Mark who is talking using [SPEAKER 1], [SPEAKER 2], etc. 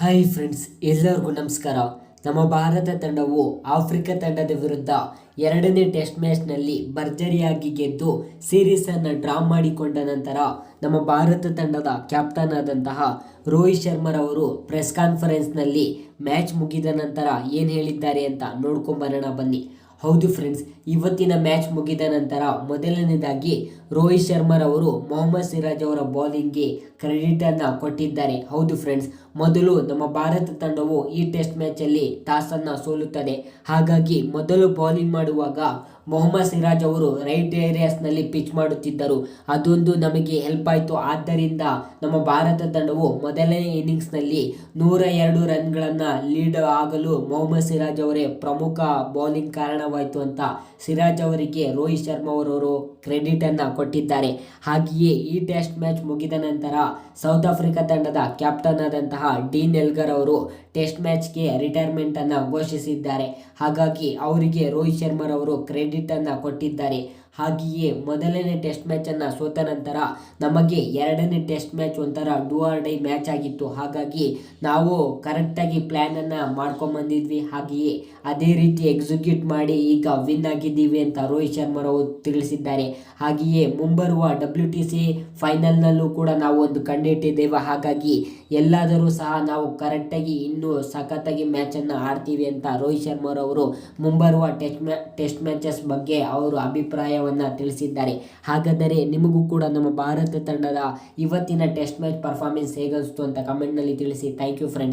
[SPEAKER 1] Hi friends ಎಲ್ಲರಿಗೂ ನಮಸ್ಕಾರ. ನಮ್ಮ ಭಾರತ ತಂಡವು ಆಫ್ರಿಕಾ ತಂಡದ ವಿರುದ್ಧ ಎರಡನೇ ಟೆಸ್ಟ್ ಮ್ಯಾಚ್ನಲ್ಲಿ ಭರ್ಜರಿಯಾಗಿ ಗೆದ್ದು ಸೀರೀಸನ್ನು ಡ್ರಾ ಮಾಡಿಕೊಂಡ ನಂತರ ನಮ್ಮ ಭಾರತ ತಂಡದ ಕ್ಯಾಪ್ಟನ್ ಆದಂತಹ ರೋಹಿತ್ ಶರ್ಮರವರು ಪ್ರೆಸ್ ಕಾನ್ಫರೆನ್ಸ್ನಲ್ಲಿ ಮ್ಯಾಚ್ ಮುಗಿದ ನಂತರ ಏನು ಹೇಳಿದ್ದಾರೆ ಅಂತ ನೋಡ್ಕೊಂಬರೋಣ ಬನ್ನಿ. ಹೌದು ಫ್ರೆಂಡ್ಸ್ ಇವತ್ತಿನ ಮ್ಯಾಚ್ ಮುಗಿದ ನಂತರ ಮೊದಲನೇದಾಗಿ ರೋಹಿತ್ ಶರ್ಮರವರು ಮೊಹಮ್ಮದ್ ಸಿರಾಜ್ ಅವರ ಬೌಲಿಂಗ್ಗೆ ಕ್ರೆಡಿಟನ್ನು ಕೊಟ್ಟಿದ್ದಾರೆ. ಹೌದು ಫ್ರೆಂಡ್ಸ್ ಮೊದಲು ನಮ್ಮ ಭಾರತ ತಂಡವು ಈ ಟೆಸ್ಟ್ ಮ್ಯಾಚಲ್ಲಿ ಟಾಸನ್ನು ಸೋಲುತ್ತದೆ. ಹಾಗಾಗಿ ಮೊದಲು ಬೌಲಿಂಗ್ ಮಾಡುವಾಗ ಮೊಹಮ್ಮದ್ ಸಿರಾಜ್ ಅವರು ರೈಟ್ ಏರಿಯಾಸ್ನಲ್ಲಿ ಪಿಚ್ ಮಾಡುತ್ತಿದ್ದರು. ಅದೊಂದು ನಮಗೆ ಹೆಲ್ಪ್ ಆಯಿತು. ಆದ್ದರಿಂದ ನಮ್ಮ ಭಾರತ ತಂಡವು ಮೊದಲನೇ ಇನ್ನಿಂಗ್ಸ್ನಲ್ಲಿ ನೂರ ಎರಡು ರನ್ಗಳನ್ನು ಲೀಡ್ ಆಗಲು ಮೊಹಮ್ಮದ್ ಸಿರಾಜ್ ಅವರೇ ಪ್ರಮುಖ ಬೌಲಿಂಗ್ ಕಾರಣವಾಯಿತು ಅಂತ ಸಿರಾಜ್ ಅವರಿಗೆ ರೋಹಿತ್ ಶರ್ಮಾ ಅವರವರು ಕ್ರೆಡಿಟನ್ನು ಕೊಟ್ಟಿದ್ದಾರೆ. ಹಾಗೆಯೇ ಈ ಟೆಸ್ಟ್ ಮ್ಯಾಚ್ ಮುಗಿದ ನಂತರ ಸೌತ್ ಆಫ್ರಿಕಾ ತಂಡದ ಕ್ಯಾಪ್ಟನ್ ಆದಂತಹ ಡೀನ್ ಎಲ್ಗರ್ ಅವರು ಟೆಸ್ಟ್ ಮ್ಯಾಚ್ಗೆ ರಿಟೈರ್ಮೆಂಟನ್ನು ಘೋಷಿಸಿದ್ದಾರೆ. ಹಾಗಾಗಿ ಅವರಿಗೆ ರೋಹಿತ್ ಶರ್ಮರವರು ಕ್ರೆಡಿಟನ್ನು ಕೊಟ್ಟಿದ್ದಾರೆ. ಹಾಗೆಯೇ ಮೊದಲನೇ ಟೆಸ್ಟ್ ಮ್ಯಾಚನ್ನು ಸೋತ ನಂತರ ನಮಗೆ ಎರಡನೇ ಟೆಸ್ಟ್ ಮ್ಯಾಚ್ ಒಂಥರ ಡೂ ಆರ್ ಡೈ ಮ್ಯಾಚ್ ಆಗಿತ್ತು. ಹಾಗಾಗಿ ನಾವು ಕರೆಕ್ಟಾಗಿ ಪ್ಲ್ಯಾನನ್ನು ಮಾಡ್ಕೊಂಬಂದಿದ್ವಿ ಹಾಗೆಯೇ ಅದೇ ರೀತಿ ಎಕ್ಸಿಕ್ಯೂಟ್ ಮಾಡಿ ಈಗ ವಿನ್ ಆಗಿದ್ದೀವಿ ಅಂತ ರೋಹಿತ್ ಶರ್ಮರವರು ತಿಳಿಸಿದ್ದಾರೆ. ಹಾಗೆಯೇ ಮುಂಬರುವ ಡಬ್ಲ್ಯೂ ಟಿ ಸಿ ಫೈನಲ್ನಲ್ಲೂ ಕೂಡ ನಾವು ಒಂದು ಕಂಡಿಟ್ಟಿದ್ದೇವೆ. ಹಾಗಾಗಿ ಎಲ್ಲಾದರೂ ಸಹ ನಾವು ಕರೆಕ್ಟಾಗಿ ಇನ್ನೂ ಸಖತ್ತಾಗಿ ಮ್ಯಾಚನ್ನು ಆಡ್ತೀವಿ ಅಂತ ರೋಹಿತ್ ಶರ್ಮರವರು ಮುಂಬರುವ ಟೆಸ್ಟ್ ಮ್ಯಾ ಟೆಸ್ಟ್ ಮ್ಯಾಚಸ್ ಬಗ್ಗೆ ಅವರು ಅಭಿಪ್ರಾಯವನ್ನು ತಿಳಿಸಿದ್ದಾರೆ. ಹಾಗಾದರೆ ನಿಮಗೂ ಕೂಡ ನಮ್ಮ ಭಾರತ ತಂಡದ ಇವತ್ತಿನ ಟೆಸ್ಟ್ ಮ್ಯಾಚ್ ಪರ್ಫಾರ್ಮೆನ್ಸ್ ಹೇಗನ್ನಿಸ್ತು ಅಂತ ಕಮೆಂಟ್ನಲ್ಲಿ ತಿಳಿಸಿ. Thank you friends